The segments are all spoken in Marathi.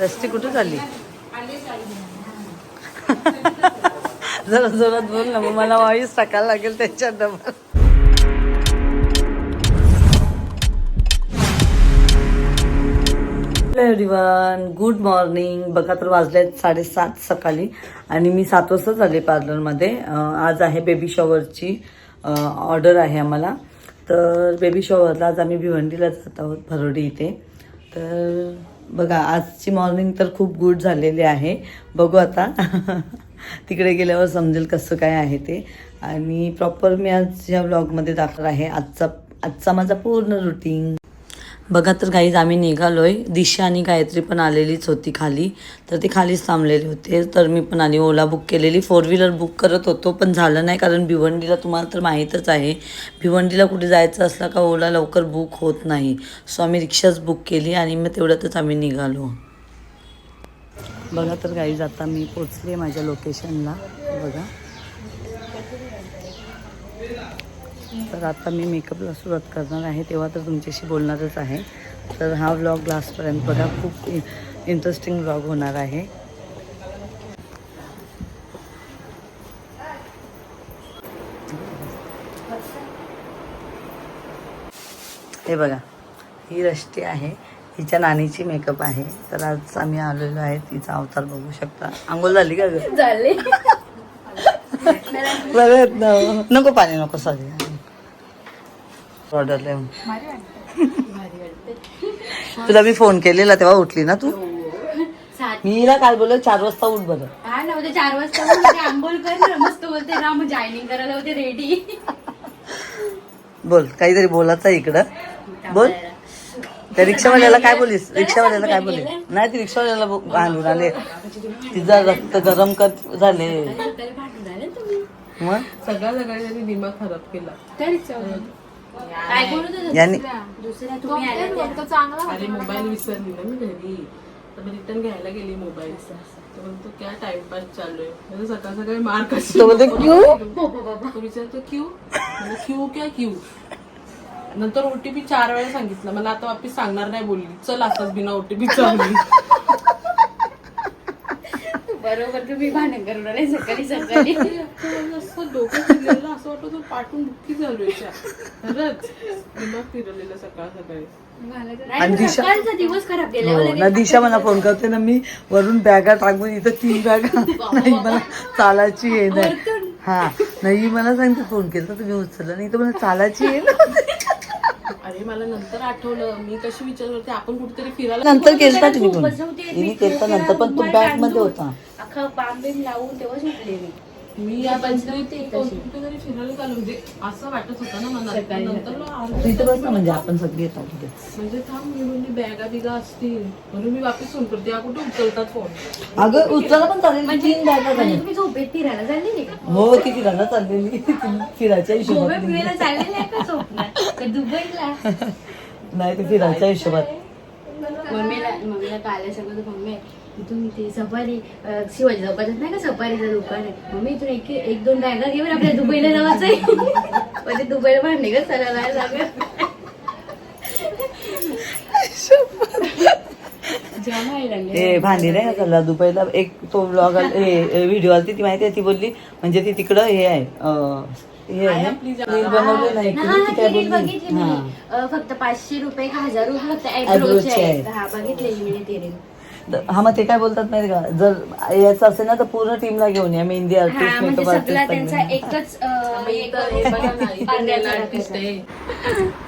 रस्ते कुठे चालली? जरा जोरात बोल ना मग मला वाईस टाकायला लागेल त्याच्यात डबल. एव्हरीवन गुड मॉर्निंग बघा तर वाजले साडेसात सकाळी आणि मी सात वाजताच आले पार्लरमध्ये आज आहे बेबी शॉवरची ऑर्डर आहे आम्हाला. तर बेबी शॉवरला आज आम्ही भिवंडीला जात आहोत भरोडी इथे. तर बघा आजची मॉर्निंग तर खूप गुड झालेली आहे. बघू आता. तिकडे गेल्यावर समजेल कसं काय आहे ते. आणि प्रॉपर मी आज ह्या ब्लॉगमध्ये दाखवणार आहे. आजचा आजचा माझा पूर्ण रुटीन बघा तर काहीच आम्ही निघालो आहे दिशा आणि गायत्री पण आलेलीच होती खाली. तर ते खालीच थांबलेले होते. तर मी पण आली ओला बुक केलेली. फोर व्हीलर बुक करत होतो पण झालं नाही कारण भिवंडीला तुम्हाला तर माहीतच आहे. भिवंडीला कुठे जायचं असलं का ओला लवकर बुक होत नाही. सो आम्ही रिक्षाच बुक केली आणि मग तेवढ्यातच आम्ही निघालो. बघा तर गाईज आता मी पोचले माझ्या लोकेशनला बघा. तर आता मी मेकअपला सुरुवात करणार आहे तेव्हा तर तुमच्याशी बोलणारच आहे. तर हा व्लॉग लास्टपर्यंत बघा खूप इंटरेस्टिंग व्लॉग होणार आहे. हे बघा ही रष्टी आहे हिच्या नानीची मेकअप आहे. तर आज आम्ही आलेलो आहे तिचा अवतार बघू शकता. आंघोळ झाली का झाले. बरं नको पाणी नको सॉरी तुला मी फोन केलेला तेव्हा उठली ना तू? सात मी हिला काल बोललो चार वाजता उठ बरं. हा ना उद्या चार वाजता मग उद्या आंघोळ कर ना मस्त बोलते ना मग जॉईनिंग करायला होते रेडी बोल काहीतरी बोलायचं इकडं. बोल. त्या रिक्षावाल्याला काय बोलीस? रिक्षावाल्याला काय बोलली नाही ती रिक्षावाल्याला घालून आले. तिचा रक्त गरम कर झाले. मग? सगळ्या सगळ्यांनी दिमाग खराब केला. काय बोलत होता यांनी दुसऱ्या? तुम्ही आल्या त्या. अरे मोबाईल विसरली ना मी घरी. तर मी रिटर्न घ्यायला गेली मोबाईल तर म्हणतो क्या टाइमपास चालू आहे? म्हणजे सकाळ सकाळी मार कशी तो बोलते क्यू? तो विचारतो क्यू? म्हणजे क्यू क्या क्यू? नंतर ओटीपी चार वेळा सांगितलं. मला आता वापिस सांगणार नाही बोलली. चल असंच बिना ओटीपी चालली बरोबर तुम्ही भांडण करून आले सकाळी सकाळी. असं डोकं फिरलेलं असं वाटत पाठून दुःखी झालो खरंच. दिमाग फिरवलेलं सकाळ सकाळी. दिशा- सकाळचा दिवस खराब गेला हो ना दिशा मला फोन करते ना मी वरून बॅगा टाकून इथं तीन बॅगा नाही मला चालायची आहे नाही. हा नाही मला सांगते फोन केला तुम्ही उचलला नाही तर मला चालायची आहे ना अरे मला नंतर आठवलं. मी कशी विचार करते आपण कुठेतरी फिरायला नंतर केलता तुम्ही तिने केलता नंतर पण तो बॅगमध्ये होता. अख्खा पाम बिम लावून तेव्हा सुटले मी. मी या पंचायतीत कुठेतरी फिरायला आलो म्हणजे असं वाटत होतं ना मला. नंतर. मग अर्ध्या इथं बस ना म्हणजे आपण सगळे येतात तिथे. म्हणजे थांब मी म्हणजे बॅगा बिगा असतील. म्हणून मी वापस फोन करते. या कुठे उचलतात फोन? अगं उचलायला पण चालेल तीन बॅगा म्हणजे झाल्या. तुम्ही झोपेत फिरायला चाललेली का? हो ती फिरायला चाललेली. ती फिरायच्या गोव्या हिशोबात फिरायला चाललेली आहे का स्वप्नात का दुबईला. नाही ती फिरायच्या हिशोबात. मम्मीला मम्मीला काल सगळं मम्मी इथून ते सफारी शिवाजी चौकात नाही का सफारीचं दुकान आहे? मम्मी इथून एक एक दोन बॅगा घेऊन आपल्या दुबईला जायचंय म्हणजे दुबईला भांडे का चला लागत? जाम आहे लागले ते भांडी नाही का झाला दुबईला एक तो ब्लॉग व्हिडिओ आली ती माहिती आहे? ती बोलली म्हणजे ती तिकडं हे आहे हे आहे हा, हा. फक्त पाचशे रुपये हजार रुपये फक्त. हा बघितलेली मी ती तर- हा मग ते काय बोलतात माहिती का? जर याचं असेल ना तर पूर्ण टीमला घेऊन या मेहंदी हा आर्टिस्ट म्हणजे मेकअप सगळा त्यांचा आर्टिस्ट एकच अं, एक आर्टिस्ट आहे.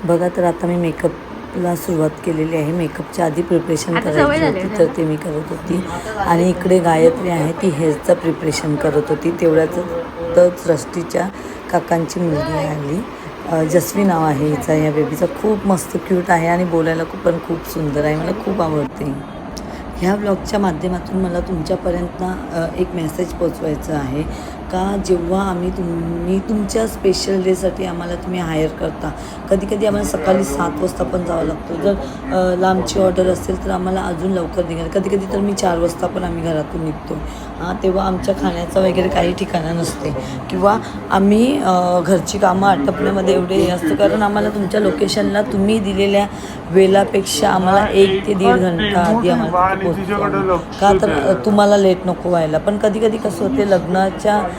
बघा तर आता मी मेकअपला सुरुवात केलेली आहे. मेकअपच्या आधी प्रिपरेशन आता सवय करायची झाली होती तर ते मी करत होती. आणि इकडे गायत्री आहे ती हेअरचं प्रिपरेशन करत होती. तेवढ्यातच रष्टीच्या काकांची मुलगी आली. अ, जस्वी नाव आहे हिचा. या बेबीचा खूप मस्त क्यूट आहे आणि बोलायला खूप पण खूप सुंदर आहे. मला खूप आवडते. ह्या ब्लॉगच्या माध्यमातून मला तुमच्यापर्यंत एक मेसेज पोचवायचं आहे. का जेव्हा आम्ही तुम्ही तुमच्या स्पेशल डेसाठी आम्हाला तुम्ही हायर करता. कधी कधी आम्हाला सकाळी सात वाजता पण जावं लागतं. जर लांबची ऑर्डर असेल तर आम्हाला अजून लवकर निघाल कधी कधी तर मी चार वाजता पण आम्ही घरातून निघतो हां तेव्हा आमच्या खाण्याचं वगैरे काही ठिकाणं नसते. किंवा आम्ही घरची कामं आटपण्यामध्ये एवढे हे असतं. कारण आम्हाला तुमच्या लोकेशनला तुम्ही दिलेल्या वेळापेक्षा आम्हाला एक ते दीड घंटा आधी आम्हाला पोहोचतो. का तर तुम्हाला लेट नको व्हायला. पण कधी कधी कसं होते लग्नाच्या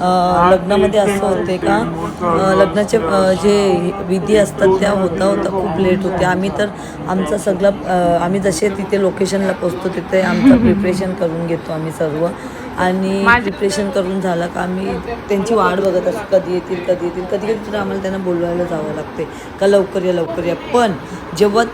लग्नामध्ये असं होते का? लग्नाचे जे विधी असतात त्या होता होता खूप लेट होते. आम्ही तर आमचं सगळं आम्ही जसे तिथे लोकेशनला पोचतो तिथे आमचं प्रिपरेशन करून घेतो आम्ही सर्व. आणि प्रिपरेशन करून झालं का आम्ही त्यांची वाट बघत असतो कधी येतील कधी येतील. कधी कधी तर आम्हाला त्यांना बोलवायला जावं लागते का लवकर या लवकर या. पण जेव्हा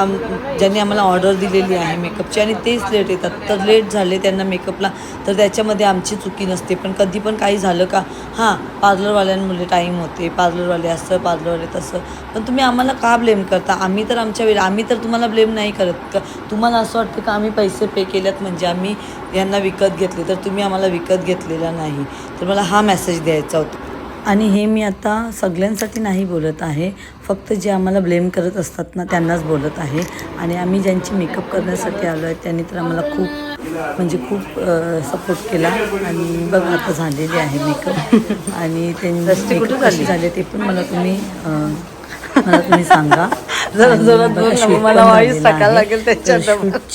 आम ज्यांनी आम्हाला ऑर्डर दिलेली आहे मेकअपची आणि तेच लेट येतात. तर लेट झाले त्यांना मेकअपला तर त्याच्यामध्ये आमची चुकी नसते. पण कधी आधी पण काही झालं का? हां पार्लरवाल्यांमुळे टाईम होते पार्लरवाले असं पार्लरवाले तसं. पण तुम्ही आम्हाला का ब्लेम करता? आम्ही तर आमच्या वेळी आम्ही तर तुम्हाला ब्लेम नाही करत. का तुम्हाला असं वाटतं का आम्ही पैसे पे केल्यात? म्हणजे आम्ही यांना विकत घेतले तर तुम्ही आम्हाला विकत घेतलेला नाही. तर मला हा मेसेज द्यायचा होता. आणि हे मी आता सगळ्यांसाठी नाही बोलत आहे. फक्त जे आम्हाला ब्लेम करत असतात ना त्यांनाच बोलत आहे. आणि आम्ही ज्यांची मेकअप करण्यासाठी आलो आहे त्यांनी तर आम्हाला खूप म्हणजे खूप सपोर्ट केला आणि बघ आता झालेली आहे मेकअप आणि त्यांनी झाले? झाले ते पण मला तुम्ही मला तुम्ही सांगा. जरा मला टाकायला आहे. लागेल त्याच्यात.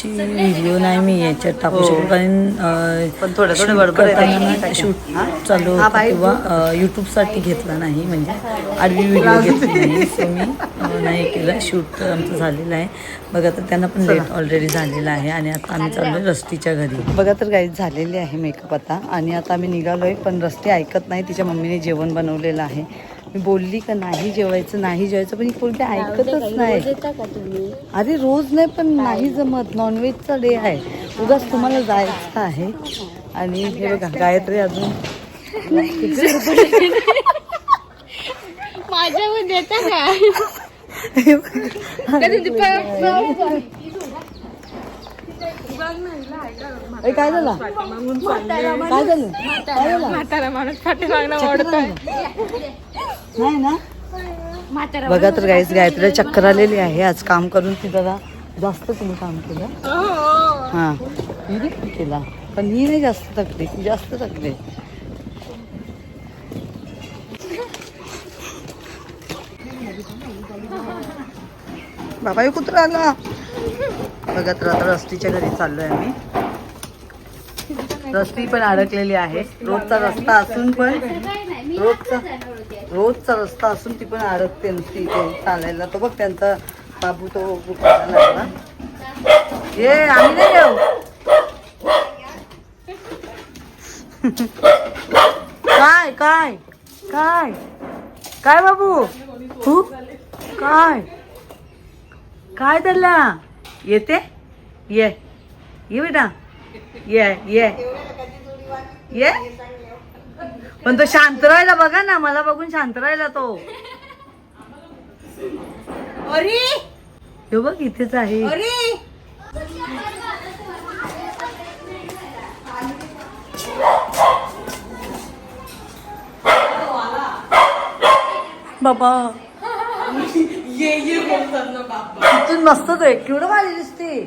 व्हिडिओ नाही मी याच्यात टाकू शकत कारण पण थोडं आहे करताना शूट चालू होतं तेव्हा यूट्यूबसाठी घेतला नाही म्हणजे आडवी व्हिडिओ घेतली नाही सो मी नाही केलं. शूट आमचं झालेलं आहे. बघा तर त्यांना पण लेट ऑलरेडी झालेलं आहे आणि आता आम्ही चाललोय रस्तीच्या घरी. बघा तर काही झालेले आहे मेकअप आता आणि आता आम्ही निघालोय पण रस्ते ऐकत नाही. तिच्या मम्मीने जेवण बनवलेलं आहे. मी बोलली का नाही जेवायचं नाही जेवायचं पण ही पोरगी ऐकतच नाही. अरे रोज नाही पण नाही जमत. नॉनव्हेजचा डे आहे. उगाच तुम्हाला जायचं आहे. आणि हे बघा गायत्री अजून. माझ्यावर देता का? ए, काय झालं? काय झालं? काय झालं नाही ना? बघा तर गाईच गायत्रीला चक्कर आलेली आहे. आज काम करून ती जरा जास्त तुम्ही काम केलं. हां. मी देखील केला? पण ही नाही जास्त थकली. ती जास्त थकली. बाबा हे कुत्रा आला. बघा तर आता रस्तीच्या घरी चाललोय आम्ही. रस्ती पण अडकलेली आहे. रोजचा रस्ता असून पण रोजचा रोजचा रस्ता असून ती पण अडकते नुसती इथे चालायला. तो बघ त्यांचा बाबू तो लागला ये आम्ही नाही येऊ काय काय काय? काय बाबू? तू? काय? काय त्याला येते? ये. ये बेटा. ये ये. ये? पण तो शांत राहिला बघा ना मला बघून शांत राहिला तो. हे बघ इथेच आहे. बाबा. इथून मस्तच आहे केवढं भारी दिसते.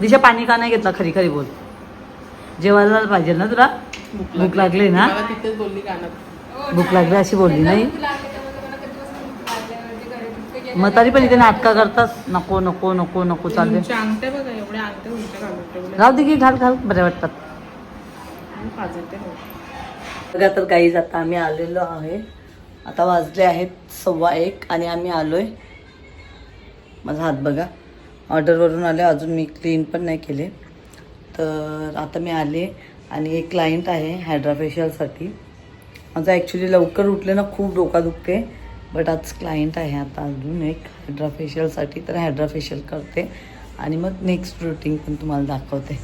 दिशा पाणी का नाही घेतला? खरी खरी बोल. जेवायला पाहिजे ना तुला? भूक लागली. ना? मला तिथेच बोलली कानात. भूक लागली अशी बोलली नाही? मग तरी पण इथे नाटका करतास. नको नको नको नको चालले राहू दे की घाल घाल. बरे वाटतात. हो. बघा. तर गाईज आता आम्ही आलेलो आहे. आता वाजले आहेत सव्वा एक आणि आम्ही आलोय. माझा हात बघा. ऑर्डरवरून आले अजून मी क्लीन पण नाही केले. तर आता मी आले आणि एक क्लायंट आहे हायड्रा फेशियलसाठी माझं ॲक्च्युली लवकर उठले ना खूप डोका दुखते बट आज क्लायंट आहे आता अजून एक हायड्रा फेशियलसाठी तर हायड्रा फेशियल करते. आणि मग नेक्स्ट रुटीन पण तुम्हाला दाखवते.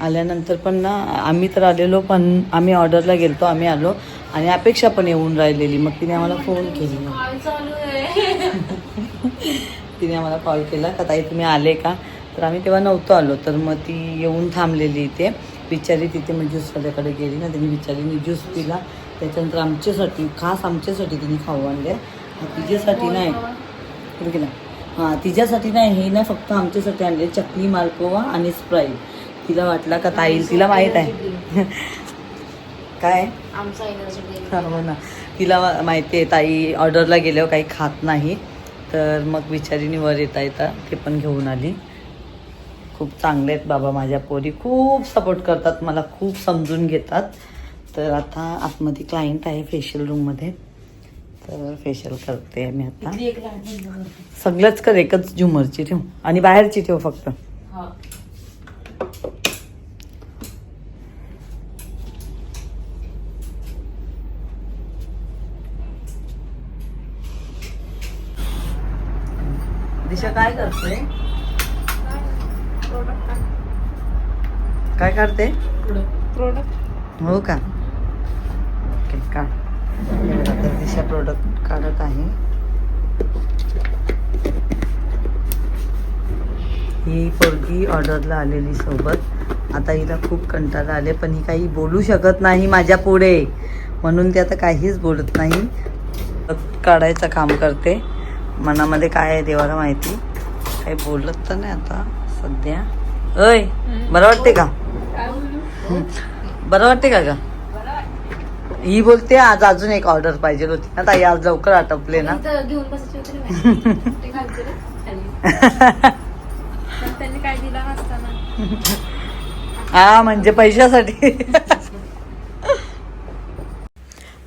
आल्यानंतर पण ना आम्ही तर आलेलो पण आम्ही ऑर्डरला गेलतो आम्ही आलो. आणि अपेक्षा पण येऊन राहिलेली. मग तिने आम्हाला फोन केली. तिने आम्हाला कॉल केला का ताई तुम्ही आले का? तर आम्ही तेव्हा नव्हतो आलो तर मग ती येऊन थांबलेली इथे. बिचारी तिथे मग ज्यूसवाल्याकडे गेली ना त्यांनी बिचारीने ज्यूस पिला. त्याच्यानंतर आमच्यासाठी खास आमच्यासाठी तिने खाऊ आणले. तिच्यासाठी नाही. गेला हां तिच्यासाठी नाही हे ना फक्त आमच्यासाठी आणले. चकली मालपोवा आणि स्प्राईट तिला वाटला का ताई तिला माहीत आहे. काय? हो ना. तिला माहिती आहे ताई ऑर्डरला गेल्यावर काही खात नाही. तर मग बिचारीने वर येता येता ते पण घेऊन आली. खूप चांगले आहेत बाबा माझ्या पोरी. खूप सपोर्ट करतात मला खूप समजून घेतात. तर आता आतमध्ये क्लायंट आहे फेशियल रूममध्ये तर फेशियल करते मी आता. सगळंच कर एकच झुमरची ठेव. आणि बाहेरची ठेव फक्त. दिशा काय करते काय करते? प्रोडक्ट हो का? ओके काढ दिशा प्रोडक्ट काढत आहे. ही पोरगी ऑर्डरला आलेली सोबत. आता हिला खूप कंटाळा आले पण ही काही बोलू शकत नाही माझ्या पुढे. म्हणून ती आता काहीच बोलत नाही. काढायचं काम करते. मनामध्ये काय आहे देवाला माहिती? काही बोलत तर नाही आता सध्या. अय बरं वाटते का. बरं वाटते का ग? ही बोलते आज अजून एक ऑर्डर पाहिजे होती. ना ताई आज लवकर आटपले ना. घेऊन हा म्हणजे पैशासाठी.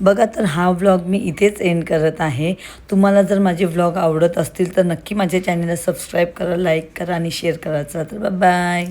बघा तर हा व्लॉग मी इथेच एंड करत आहे. तुम्हाला जर माझे व्लॉग आवडत असतील तर नक्की माझ्या चॅनलला सबस्क्राईब करा लाईक करा आणि शेअर करा. चला तर बाय